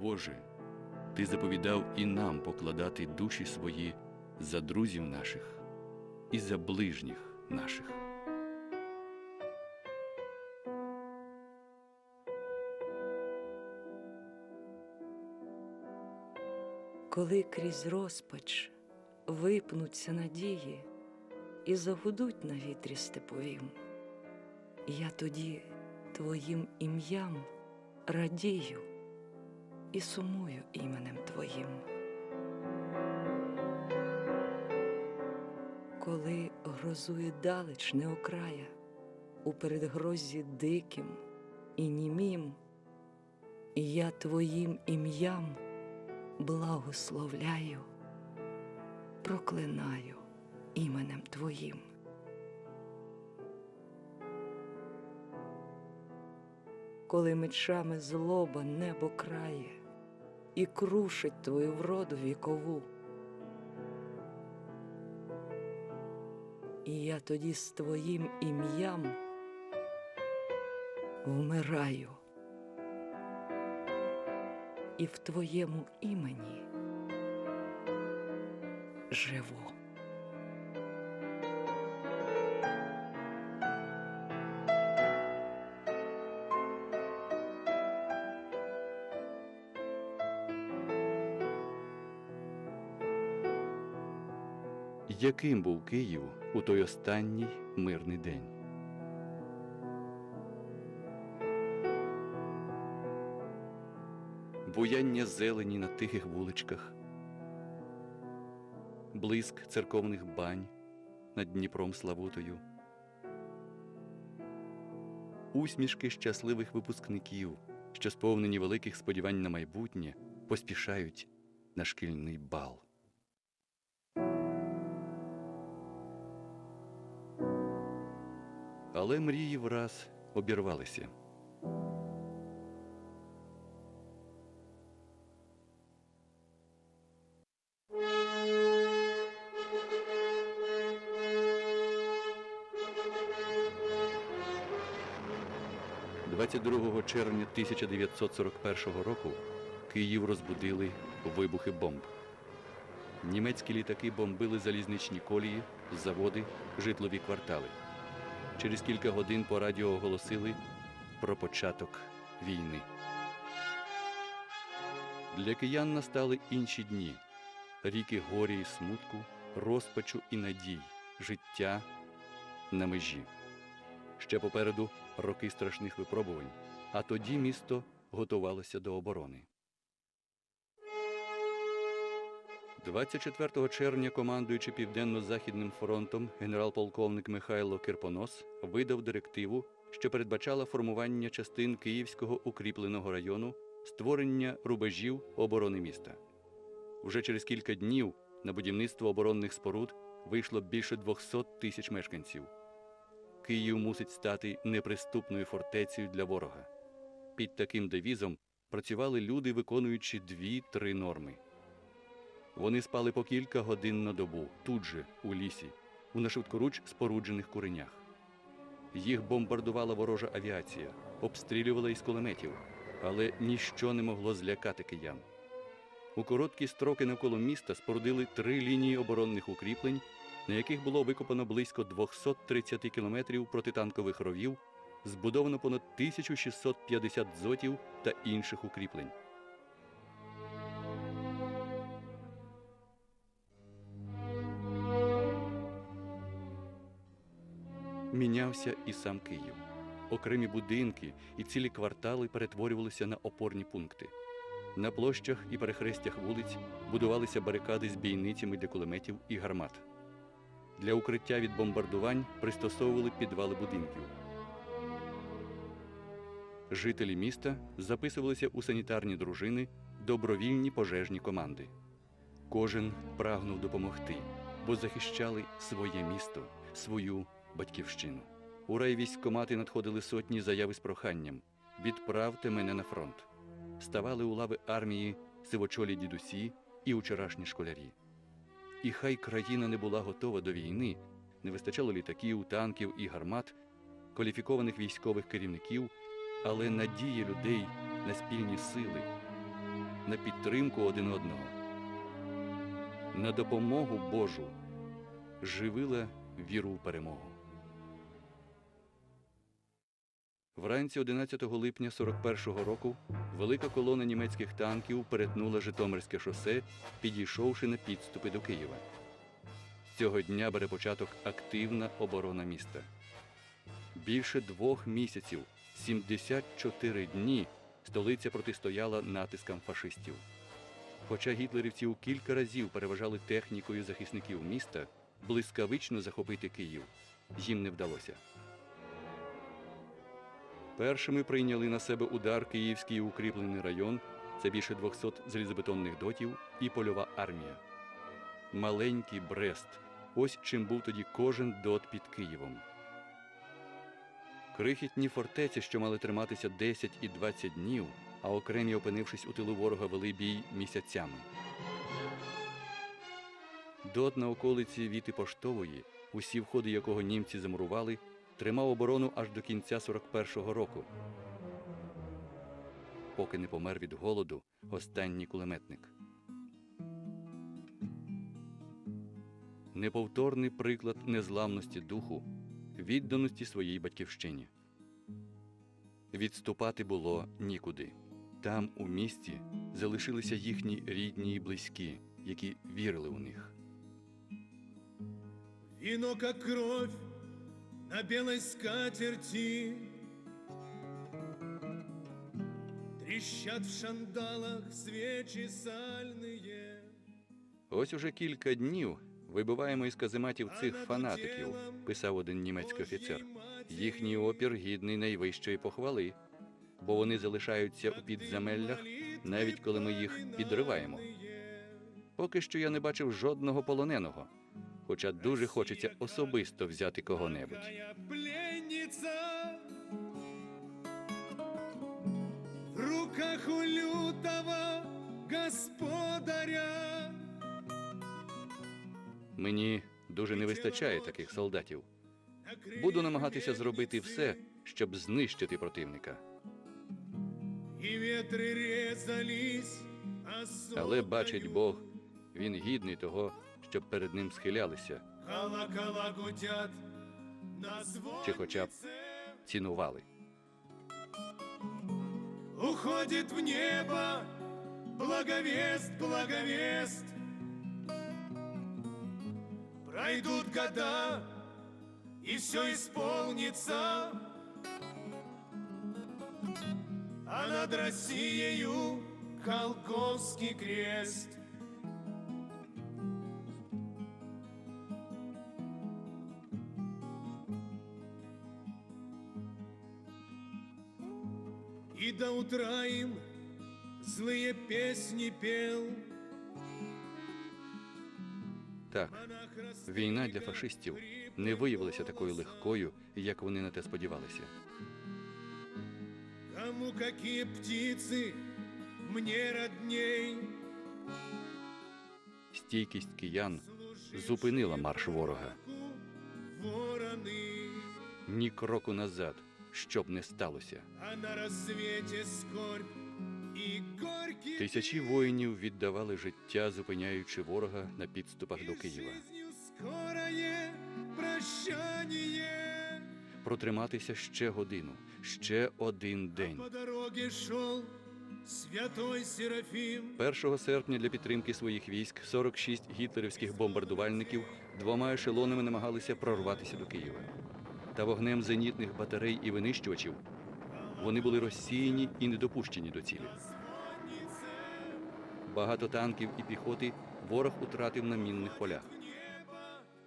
Боже, Ти заповідав і нам покладати душі свої за друзів наших і за ближніх наших. Коли крізь розпач випнуться надії і загудуть на вітрі степовім, я тоді твоїм ім'ям радію і сумую іменем твоїм. Коли грозує далеч неокрая, у передгрозі диким і німім, я твоїм ім'ям благословляю, проклинаю іменем Твоїм. Коли мечами злоба небо крає і крушить твою вроду вікову. І я тоді з твоїм ім'ям вмираю і в твоєму імені живу. Яким був Київ у той останній мирний день? Буяння зелені на тихих вуличках, блиск церковних бань над Дніпром Славутою, усмішки щасливих випускників, що сповнені великих сподівань на майбутнє, поспішають на шкільний бал. Але мрії враз обірвалися. «22 червня 1941 року Київ розбудили вибухи бомб. Німецькі літаки бомбили залізничні колії, заводи, житлові квартали. Через кілька годин по радіо оголосили про початок війни. Для киян настали інші дні ріки горі і смутку, розпачу і надій, життя на межі. Ще попереду роки страшних випробувань, а тоді місто готувалося до оборони. 24 червня, командуючи Південно-Західним фронтом, генерал-полковник Михайло Кирпонос видав директиву, що передбачала формування частин Київського укріпленого району, створення рубежів оборони міста. Вже через кілька днів на будівництво оборонних споруд вийшло більше 200 тисяч мешканців. Київ мусить стати неприступною фортецею для ворога. Під таким девізом працювали люди, виконуючи дві-три норми. Вони спали по кілька годин на добу, тут же, у лісі, у нашвидкоруч споруджених куренях. Їх бомбардувала ворожа авіація, обстрілювала із кулеметів, але ніщо не могло злякати киян. У короткі строки навколо міста спорудили три лінії оборонних укріплень, на яких було викопано близько 230 кілометрів протитанкових ровів, збудовано понад 1650 дзотів та інших укріплень. Мінявся і сам Київ. Окремі будинки і цілі квартали перетворювалися на опорні пункти. На площах і перехрестях вулиць будувалися барикади з бійницями для кулеметів і гармат. Для укриття від бомбардувань пристосовували підвали будинків. Жителі міста записувалися у санітарні дружини, добровільні пожежні команди. Кожен прагнув допомогти, бо захищали своє місто, свою батьківщину. У райвійськкомати надходили сотні заяви з проханням відправте мене на фронт. Ставали у лави армії сивочолі дідусі і вчорашні школярі. І хай країна не була готова до війни, не вистачало літаків, танків і гармат, кваліфікованих військових керівників, але надії людей на спільні сили, на підтримку один одного. На допомогу Божу живила віру в перемогу. Вранці 11 липня 41-го року велика колона німецьких танків перетнула Житомирське шосе, підійшовши на підступи до Києва. Цього дня бере початок активна оборона міста. Більше двох місяців, 74 дні, столиця протистояла натискам фашистів. Хоча гітлерівців кілька разів переважали технікою захисників міста, блискавично захопити Київ їм не вдалося. Першими прийняли на себе удар Київський укріплений район, це більше 200 залізобетонних дотів і польова армія. Маленький Брест. Ось чим був тоді кожен дот під Києвом. Крихітні фортеці, що мали триматися 10 і 20 днів, а окремі, опинившись у тилу ворога, вели бій місяцями. Дот на околиці Віти Поштової, усі входи якого німці замурували, тримав оборону аж до кінця 41-го року, поки не помер від голоду останній кулеметник. Неповторний приклад незламності духу, відданості своїй батьківщині. Відступати було нікуди. Там, у місті, залишилися їхні рідні і близькі, які вірили у них. Вино, кровь на белой скатерти. Трещат в шандалах свечи сальные. Ось уже кілька днів вибиваємо із казематів цих фанатиків, писав один німецький офіцер. Їхній опір гідний найвищої похвали, бо вони залишаються у підземеллях, навіть коли ми їх підриваємо. Поки що я не бачив жодного полоненого, хоча дуже хочеться особисто взяти кого-небудь. В руках у лютого господаря Мені дуже не вистачає таких солдатів. Буду намагатися зробити все, щоб знищити противника. Але бачить Бог, він гідний того, щоб перед ним схилялися, чи хоча б цінували. Уходит в небо благовест, благовест. Пройдут года, и все исполнится. А над Россией Холковский крест. до утра им злые песни пел. Так, Монах війна для фашистів не виявилася такою легкою, як вони на те сподівалися. Кому какие птицы, мне родней. Стійкість киян зупинила марш ворога. Вороны, Ні кроку назад, щоб не сталося. Тисячі воїнів віддавали життя, зупиняючи ворога на підступах до Києва. Протриматися ще годину, ще один день. По дороге шел святой Серафим. 1 серпня для підтримки своїх військ 46 гітлерівських бомбардувальників двома ешелонами намагалися прорватися до Києва. Та вогнем зенітних батарей і винищувачів вони були розсіяні і не допущені до цілі. Багато танків і піхоти ворог утратив на мінних полях.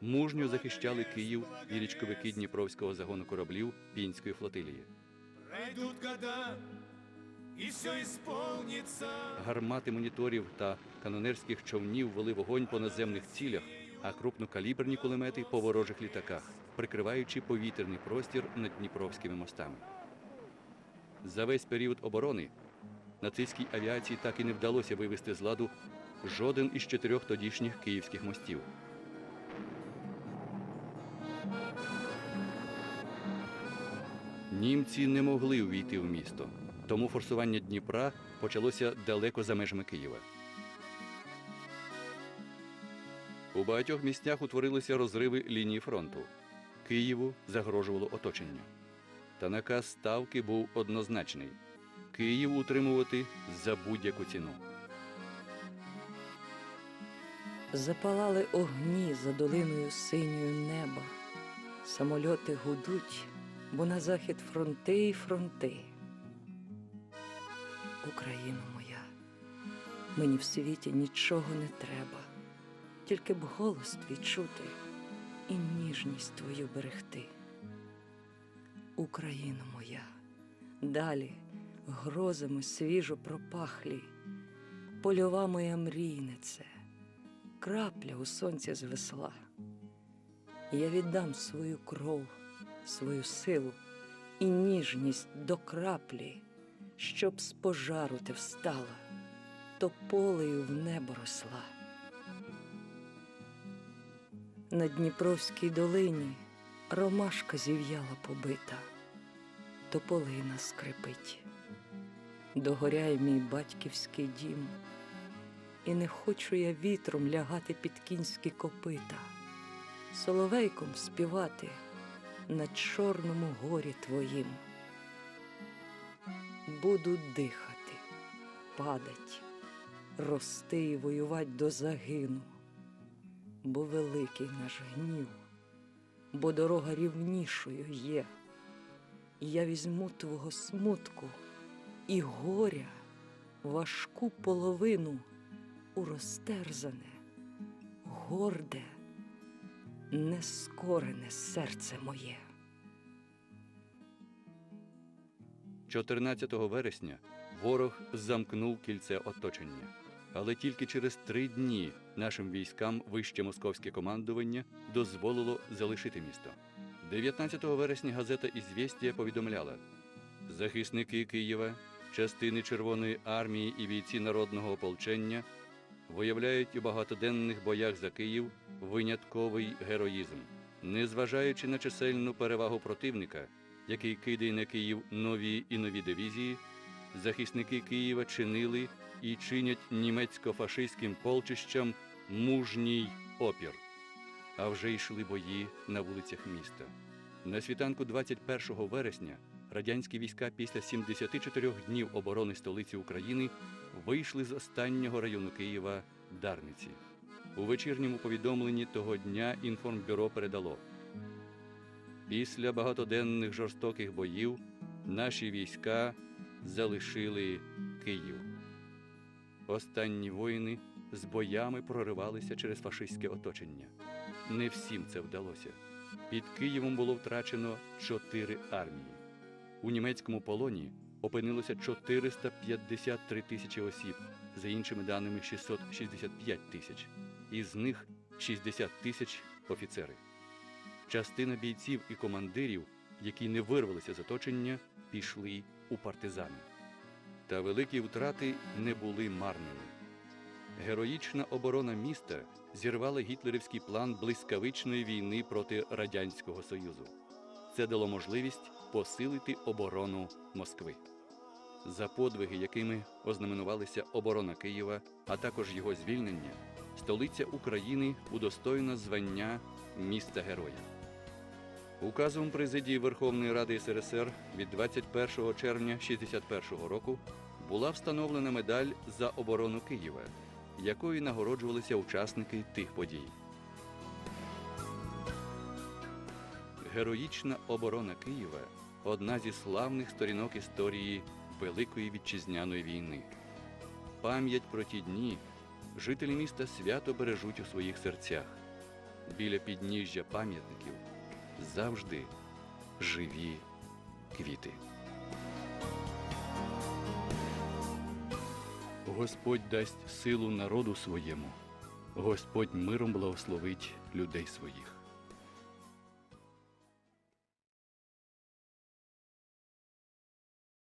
Мужньо захищали Київ і річковики Дніпровського загону кораблів Пінської флотилії. И все исполнится. Гармати моніторів та канонерських човнів вели вогонь по наземних цілях, а крупнокаліберні кулемети по ворожих літаках, прикриваючи повітряний простір над Дніпровськими мостами. За весь період оборони нацистській авіації так і не вдалося вивести з ладу жоден із чотирьох тодішніх київських мостів. Німці не могли увійти в місто, тому форсування Дніпра почалося далеко за межами Києва. У багатьох місцях утворилися розриви лінії фронту. Києву загрожувало оточення. Та наказ ставки був однозначний: Київ утримувати за будь-яку ціну. Запалали огні за долиною синьою неба. Самольоти гудуть, бо на захід фронти й фронти. Україно моя, мені в світі нічого не треба, тільки б голос твій чути і ніжність твою берегти. Україно моя, далі грозами свіжо пропахлі, польова моя мрійнице крапля у сонці звесла. Я віддам свою кров, свою силу і ніжність до краплі, щоб з пожару ти встала, то полею в небо росла. На Дніпровській долині ромашка зів'яла побита, то полина скрипить. Догоряє мій батьківський дім. І не хочу я вітром лягати під кінські копита, соловейком співати на чорному горі твоїм. Буду дихати, падать, рости і воювать до загину, бо великий наш гнів, бо дорога рівнішою є. Я візьму твого смутку і горя важку половину у розтерзане, горде, нескорене серце моє. 14 вересня ворог замкнув кільце оточення. Але тільки через три дні нашим військам вище московське командування дозволило залишити місто. 19 вересня газета «Ізвєстія» повідомляла: захисники Києва, частини Червоної армії і бійці народного ополчення виявляють у багатоденних боях за Київ винятковий героїзм, незважаючи на чисельну перевагу противника, який кидає на Київ нові і нові дивізії, захисники Києва чинили і чинять німецько-фашистським полчищам мужній опір. А вже йшли бої на вулицях міста. На світанку 21 вересня радянські війська після 74 днів оборони столиці України вийшли з останнього району Києва Дарниці. У вечірньому повідомленні того дня інформбюро передало: після багатоденних жорстоких боїв наші війська залишили Київ. Останні воїни з боями проривалися через фашистське оточення. Не всім це вдалося. Під Києвом було втрачено чотири армії. У німецькому полоні опинилося 453 тисячі осіб, за іншими даними 665 тисяч, із них 60 тисяч офіцери. Частина бійців і командирів, які не вирвалися з оточення, пішли у партизани. Та великі втрати не були марними. Героїчна оборона міста зірвала гітлерівський план блискавичної війни проти Радянського Союзу. Це дало можливість посилити оборону Москви. За подвиги, якими ознаменувалися оборона Києва, а також його звільнення, столиця України удостоєна звання міста героя. Указом президії Верховної Ради СРСР від 21 червня 1961 року була встановлена медаль за оборону Києва, якою нагороджувалися учасники тих подій. Героїчна оборона Києва одна зі славних сторінок історії Великої вітчизняної війни. Пам'ять про ті дні жителі міста свято бережуть у своїх серцях. Біля підніжжя пам'ятників завжди живі квіти. Господь дасть силу народу своєму, Господь миром благословить людей своїх.